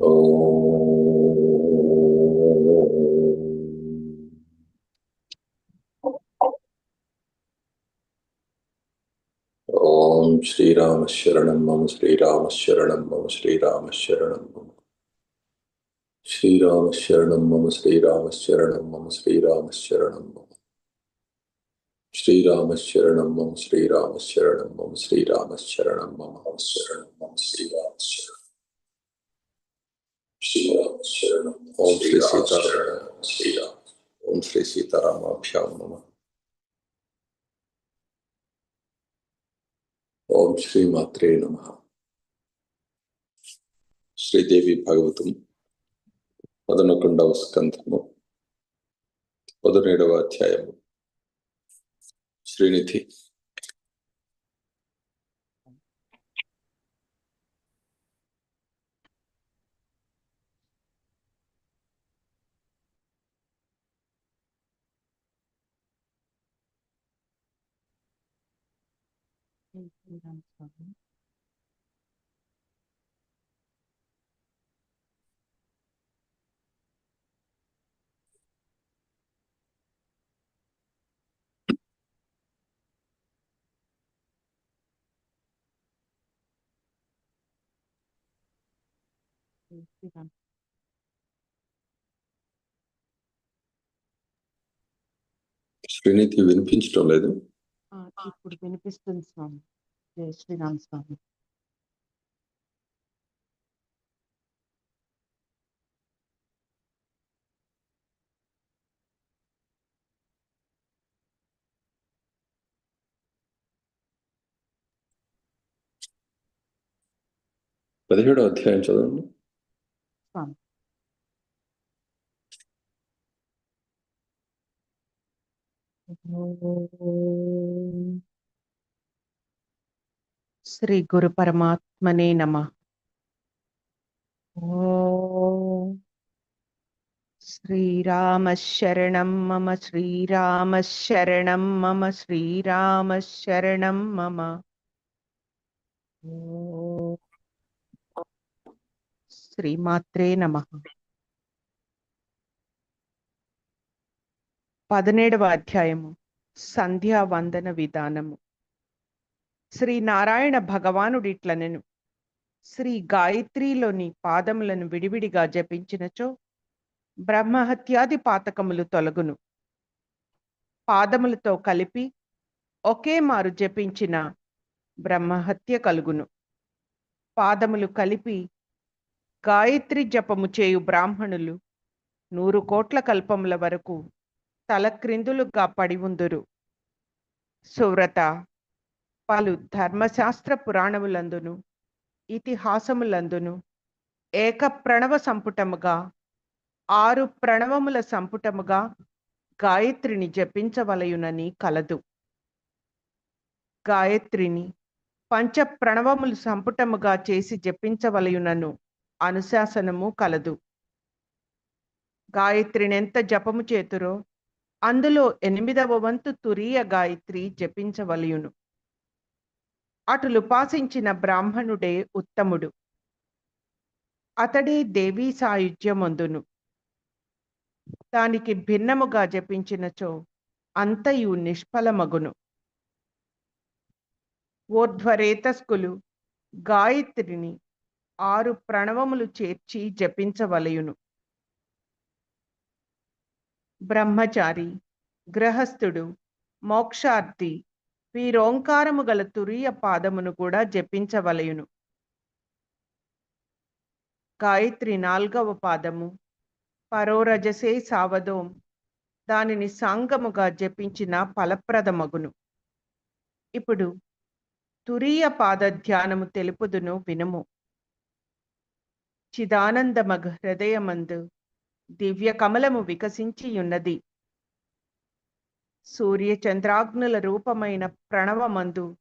ఓం శ్రీరామ శరణం మమ శ్రీరామ శరణం మమ శ్రీరామ శరణం మమ శ్రీరామ శరణం మమ శ్రీరామ శరణం మమ శ్రీరామ శరణం మమ శ్రీరామ శరణం మమ శ్రీరామ శరణం మమ శ్రీరామ శరణం మమ శరణం మమ శ్రీరామ శరణం ओम श्री सीताराम ओम श्री सीताराम अभ्याम ओम श्री मात्रे नम श्रीदेवी भगवत पदनकुंडव स्कंधम पदनेडव अध्याय Srinidhi eğitimden sonra eğitimden Schöne Themen. ఇప్పుడు వినిపిస్తుంది స్వామి జయ శ్రీరామ్ స్వామి పదిహేడో అధ్యాయం చదవండి స్వామి శ్రీ గురు పరమాత్మనే నమ. శ్రీరామశరణం మమ శ్రీరామశరణం మమ శ్రీరామశరణం మమ. శ్రీమాత్రే నమ. పదిహేడవ అధ్యాయము. సంధ్యా వందన విధానము. శ్రీ నారాయణ భగవానుడిట్లనెను శ్రీ గాయత్రిలోని పాదములను విడివిడిగా జపించినచో బ్రహ్మహత్యాది పాతకములు తొలగును. పాదములతో కలిపి ఒకే మారు జపించిన బ్రహ్మహత్య కలుగును. పాదములు కలిపి గాయత్రి జపము చేయు బ్రాహ్మణులు నూరు కోట్ల కల్పముల వరకు తలక్రిందులుగా పడి ఉందురు. సువ్రత పలు ధర్మశాస్త్ర పురాణములందును ఇతిహాసములందును ఏక ప్రణవ సంపుటముగా ఆరు ప్రణవముల సంపుటముగా గాయత్రిని జపించవలయునని కలదు. గాయత్రిని పంచ ప్రణవములు సంపుటముగా చేసి జపించవలయునను అనుశాసనము కలదు. గాయత్రిని ఎంత జపము చేతురో అందులో ఎనిమిదవ వంతు తురీయ గాయత్రి జపించవలయును. అటులుపాసించిన బ్రాహ్మణుడే ఉత్తముడు. అతడే దేవీ సాయుధ్యమందును. దానికి భిన్నముగా జపించినచో అంతయు నిష్ఫలమగును. ఓర్ధ్వరేతస్కులు గాయత్రిని ఆరు ప్రణవములు చేర్చి జపించవలయును. బ్రహ్మచారి గ్రహస్థుడు మోక్షార్థి వీరోంకారము గల తురీయ పాదమును కూడా జపించవలయును. గాయత్రి నాల్గవ పాదము పరోరజసే సావదోం దానిని సాంగముగా జపించిన ఫలప్రదమగును. ఇప్పుడు తురీయ పాద ధ్యానము తెలుపుదును వినుము. చిదానందమగ హృదయమందు దివ్య కమలము వికసించియున్నది. సూర్యచంద్రాగ్నుల సూర్య చంద్రాగ్నుల రూపమైన ప్రణవమందు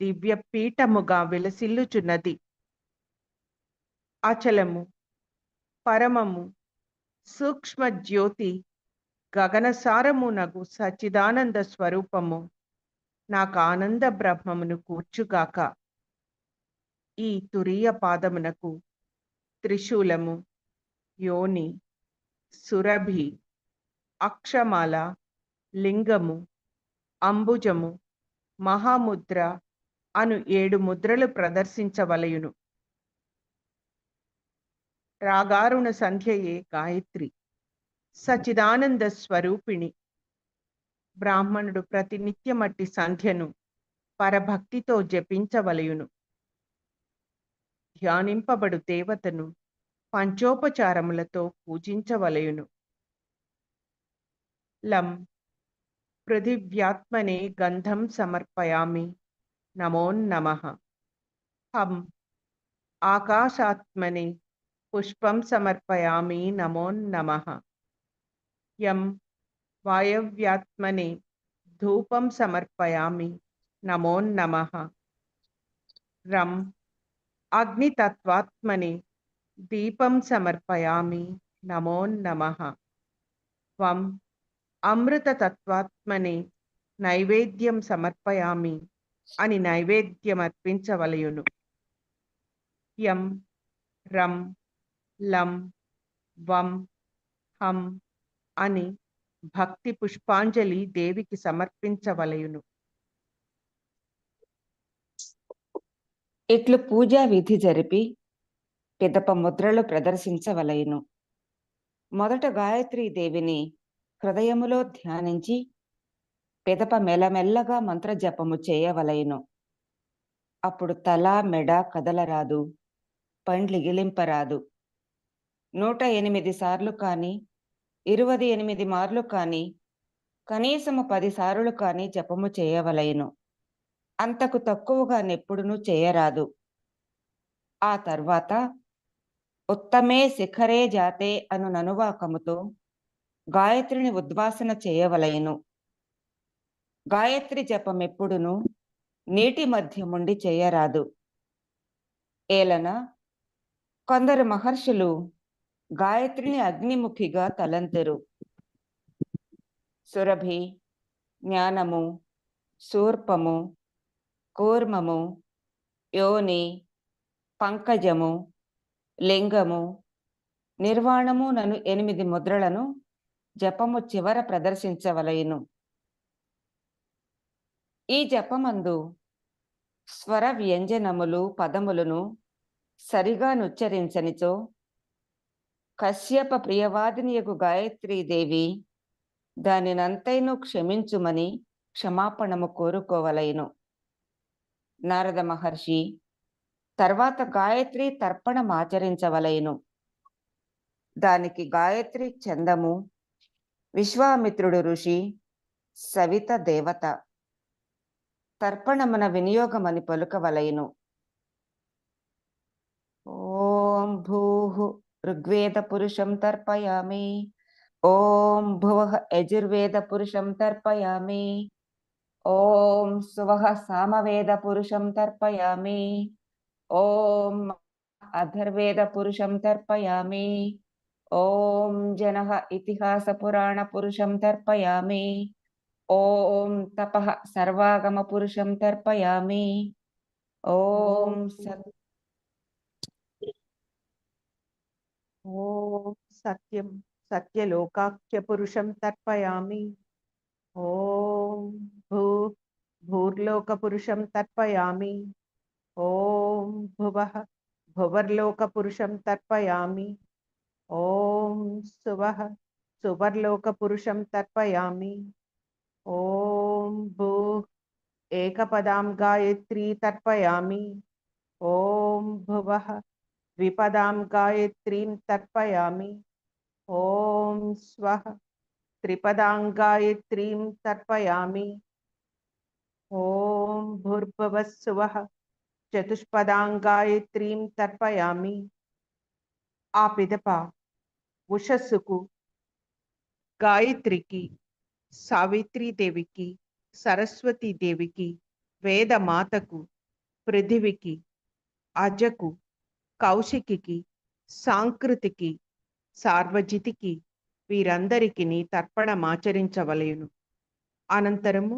దివ్య పీఠముగా విలసిల్లుచున్నది. అచలము పరమము సూక్ష్మ జ్యోతి గగనసారమునగు సచ్చిదానంద స్వరూపము నాకు ఆనంద బ్రహ్మమును కూర్చుగాక. ఈ తురియ పాదమునకు త్రిశూలము యోని సురభి అక్షమాల లింగము అంబుజము మహాముద్ర అను ఏడు ముద్రలు ప్రదర్శించవలయును. రాగారుణ సంధ్యయే గాయత్రి సచిదానంద స్వరూపిణి బ్రాహ్మణుడు ప్రతినిత్యమట్టి సంధ్యను పరభక్తితో జపించవలయును. ధ్యానింపబడు దేవతను పంచోపచారములతో పూజించవలయును. లం. పృథివ్యాత్మనే గంధం సమర్పయామి. నమోన్నమ నమః. హం. ఆకాశాత్మనే పుష్పం సమర్పయామి. నమోన్నమ యం. వాయవ్యాత్మనే ధూపం సమర్పయామి. నమోన్నమ నమః. రం. అగ్నితత్వాత్మనే దీపం సమర్పయామి నమో నమ. త్వం అమృతతత్వాత్మనే నైవేద్యం సమర్పయామి అని నైవేద్యం అర్పించవలయును యం రం లం వం హం అని భక్తి పుష్పాంజలి దేవికి సమర్పించవలయును. ఇట్లు పూజా విధి జరిపి పిదప ముద్రలు ప్రదర్శించవలయను. మొదట గాయత్రీ దేవిని హృదయములో ధ్యానించి పిదప మెల్లమెల్లగా మంత్రజపము చేయవలయను. అప్పుడు తల మెడ కదలరాదు పండ్లిగిలింపరాదు నూట ఎనిమిది సార్లు కానీ ఇరవై ఎనిమిది మార్లు కానీ కనీసము పది సార్లు కానీ జపము చేయవలయను. అంతకు తక్కువగా నెప్పుడునూ చేయరాదు. ఆ తర్వాత ఉత్తమే శిఖరే జాతే అను ననువాకముతో గాయత్రిని ఉద్వాసన చేయవలయను. గాయత్రి జపం ఎప్పుడును నీటి మధ్యముండి చేయరాదు. ఏలన కొందరు మహర్షులు గాయత్రిని అగ్నిముఖిగా తలంతెరు. సురభి జ్ఞానము శూర్పము కూర్మము యోని పంకజము లింగము నిర్వాణము నను ఎనిమిది ముద్రలను జపము చివర ప్రదర్శించవలయను. ఈ జపమందు స్వర వ్యంజనములు పదములను సరిగా నుచ్చరించనిచో కశ్యప ప్రియవాదినియకు గాయత్రీదేవి దానినంతైను క్షమించుమని క్షమాపణము కోరుకోవలయను. నారద మహర్షి తర్వాత గాయత్రి తర్పణం ఆచరించవలయను దానికి గాయత్రి చందము విశ్వామిత్రుడు ఋషి సవిత దేవత. తర్పణమున వినియోగమని పలుకవలయను ఓం భూ ఋగ్వేద పురుషం తర్పయామి. ఓం భువ యజుర్వేద పురుషం తర్పయామి. ఓం సువః సామవేద పురుషం తర్పయామి. ఓం అథర్వేద పురుషం తర్పయామి. ఓం జనః ఇతిహాస పురాణ పురుషం తర్పయామి. ఓం తప సర్వాగమ పురుషం తర్పయామి. ఓం సత్ ఓం సత్యం సత్యలోకాఖ్య పురుషం తర్పయామి. ఓం భూ భూర్లోక పురుషం తర్పయామి. ఓం భువః భువర్లోక పురుషం తర్పయామి ఓం సువః సువర్లోక పురుషం తర్పయామి ఓం భూ ఏకపదాం గాయత్రీ తర్పయామి ఓం భువః ద్విపదాం గాయత్రీం తర్పయామి ఓం స్వః త్రిపదాం గాయత్రీం తర్పయామి ఓం చతుష్పదాంగాయత్రీం చతుష్పదాం తర్పయామి ఆ పిదప ఉషస్సుకు గాయత్రికి సావిత్రీదేవికి సరస్వతీదేవికి వేదమాతకు పృథివికి అజకు కౌశికికి సాంకృతికి సార్వజితికి వీరందరికిని తర్పణమాచరించవలయును అనంతరము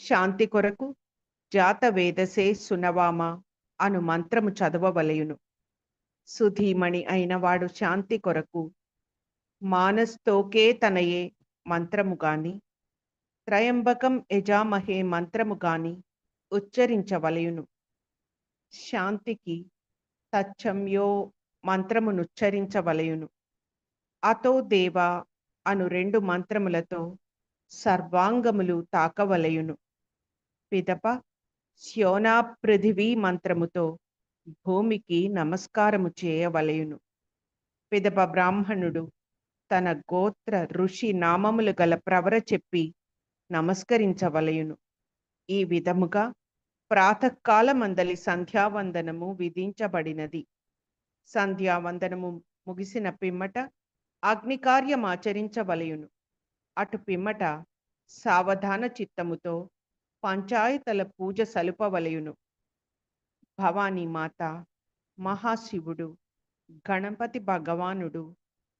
శాంతి కొరకు జాత వేదసే సునవామ అను మంత్రము చదవవలయును. సుధీమణి అయినవాడు శాంతి కొరకు మానస్తోకే తనయే మంత్రము గాని త్రయంబకం యజామహే మంత్రము గాని ఉచ్చరించవలయును. శాంతికి తచ్చమ్యో మంత్రమునుచ్చరించవలయును. అతో దేవా అను రెండు మంత్రములతో సర్వాంగములు తాకవలయును. పిదప శ్యోనా పృథివీ మంత్రముతో భూమికి నమస్కారము చేయవలయును. పిదప బ్రాహ్మణుడు తన గోత్ర ఋషి నామములు గల ప్రవర చెప్పి నమస్కరించవలయును. ఈ విధముగా ప్రాతకాలమందలి సంధ్యావందనము విధించబడినది. సంధ్యావందనము ముగిసిన పిమ్మట అగ్నికార్యమాచరించవలయును. అటు పిమ్మట సావధాన చిత్తముతో పంచాయతల పూజ సలుపవలయును. భవానీ మాత మహాశివుడు గణపతి భగవానుడు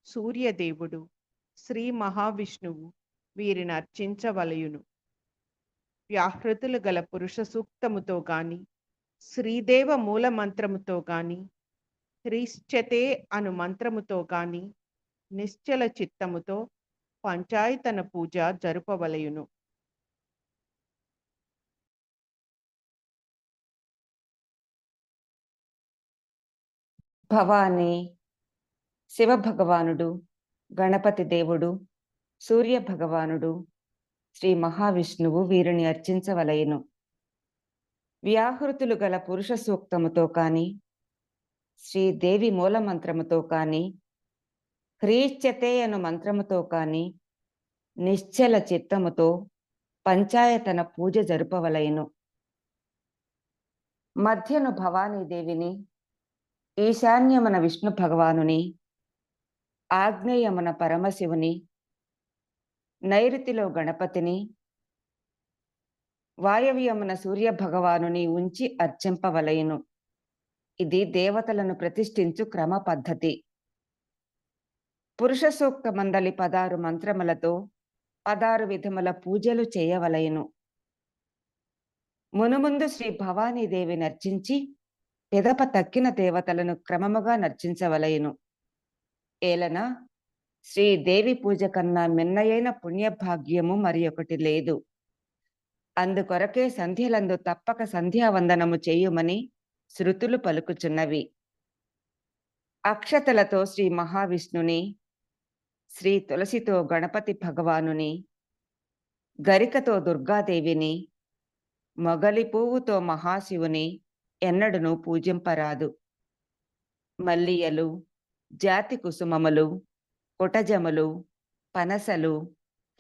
సూర్యదేవుడు శ్రీ మహావిష్ణువు వీరిని అర్చించవలయును. వ్యాహృతులు గల పురుష సూక్తముతో గాని శ్రీదేవ మూల మంత్రముతో గాని హ్రీశ్చతే అను మంత్రముతో గాని నిశ్చల చిత్తముతో పంచాయతన పూజ జరుపవలయును. భవానీ శివ భగవానుడు గణపతి దేవుడు సూర్య భగవానుడు శ్రీ మహావిష్ణువు వీరిని అర్చించవలయను వ్యాహృతులు గల పురుష సూక్తముతో కాని శ్రీదేవి మూల మంత్రముతో కాని హ్రీశ్చతే అను మంత్రముతో కాని నిశ్చల చిత్తముతో పంచాయతన పూజ జరుపవలయను మధ్యను భవానీదేవిని ఈశాన్యమున విష్ణు భగవానుని ఆగ్నేయమున పరమశివుని నైరుతిలో గణపతిని వాయవ్యమున సూర్య భగవానుని ఉంచి అర్చింపవలయను ఇది దేవతలను ప్రతిష్ఠించు క్రమ పద్ధతి. పురుష సూక్త మందలి పదారు మంత్రములతో పదారు విధముల పూజలు చేయవలయను మునుముందు శ్రీ భవానీదేవి నర్చించి ఎదప తక్కిన దేవతలను క్రమముగా నర్చించవలయను ఏలన? శ్రీదేవి పూజ కన్నా మిన్నయైన పుణ్యభాగ్యము మరి ఒకటి లేదు. అందుకొరకే సంధ్యలందు తప్పక సంధ్యావందనము చేయుమని శృతులు పలుకుచున్నవి. అక్షతలతో శ్రీ మహావిష్ణుని శ్రీ తులసితో గణపతి భగవానుని గరికతో దుర్గాదేవిని మొగలి పువ్వుతో మహాశివుని ఎన్నడను పూజింపరాదు. మల్లియలు జాతి కుసుమములు కుటజములు పనసలు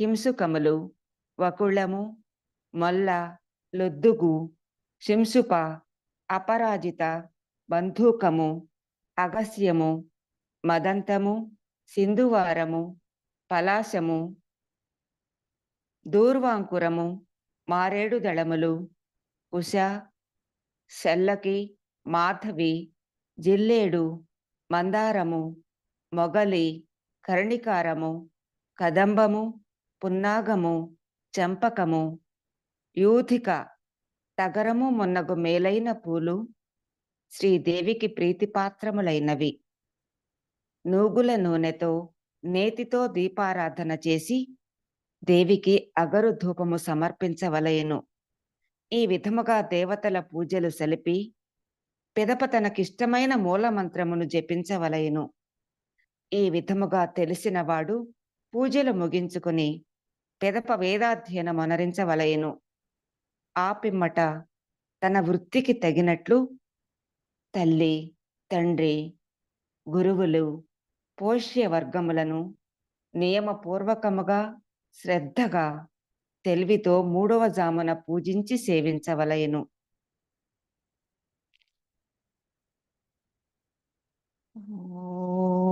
హింసుకములు వకుళము మొల్ల లొద్దుగు శింసుప అపరాజిత బంధూకము అగస్యము మదంతము సింధువారము పలాశము దూర్వాంకురము మారేడు దళములు ఉష సెల్లకి మాధవి జిల్లేడు మందారము మొగలి కరణికారము కదంబము పున్నాగము చంపకము యూధిక తగరము మొన్నగు మేలైన పూలు శ్రీదేవికి ప్రీతిపాత్రములైనవి. నూగుల నూనెతో నేతితో దీపారాధన చేసి దేవికి అగరు ధూపము సమర్పించవలయను ఈ విధముగా దేవతల పూజలు సెలిపి పిదప తనకిష్టమైన మూలమంత్రమును జపించవలయను ఈ విధముగా తెలిసినవాడు పూజలు ముగించుకుని పెదప వేదాధ్యయనం అనరించవలయను ఆ పిమ్మట తన వృత్తికి తగినట్లు తల్లి తండ్రి గురువులు పోష్య వర్గములను నియమపూర్వకముగా శ్రద్ధగా తెలివితో మూడవ జామున పూజించి సేవించవలయను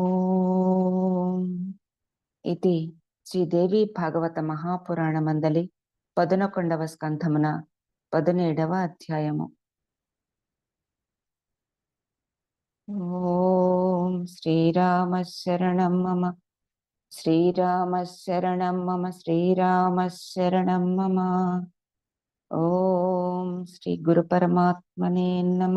ఓం. ఇది శ్రీదేవి భాగవత మహాపురాణ మందలి పదునకొండవ స్కంధమున పదునేడవ అధ్యాయము ఓం శ్రీరామ శరణం మమ శ్రీరామ శరణం మమ శ్రీరామ శరణం మమ. ఓం శ్రీ గురు పరమాత్మనే నమ.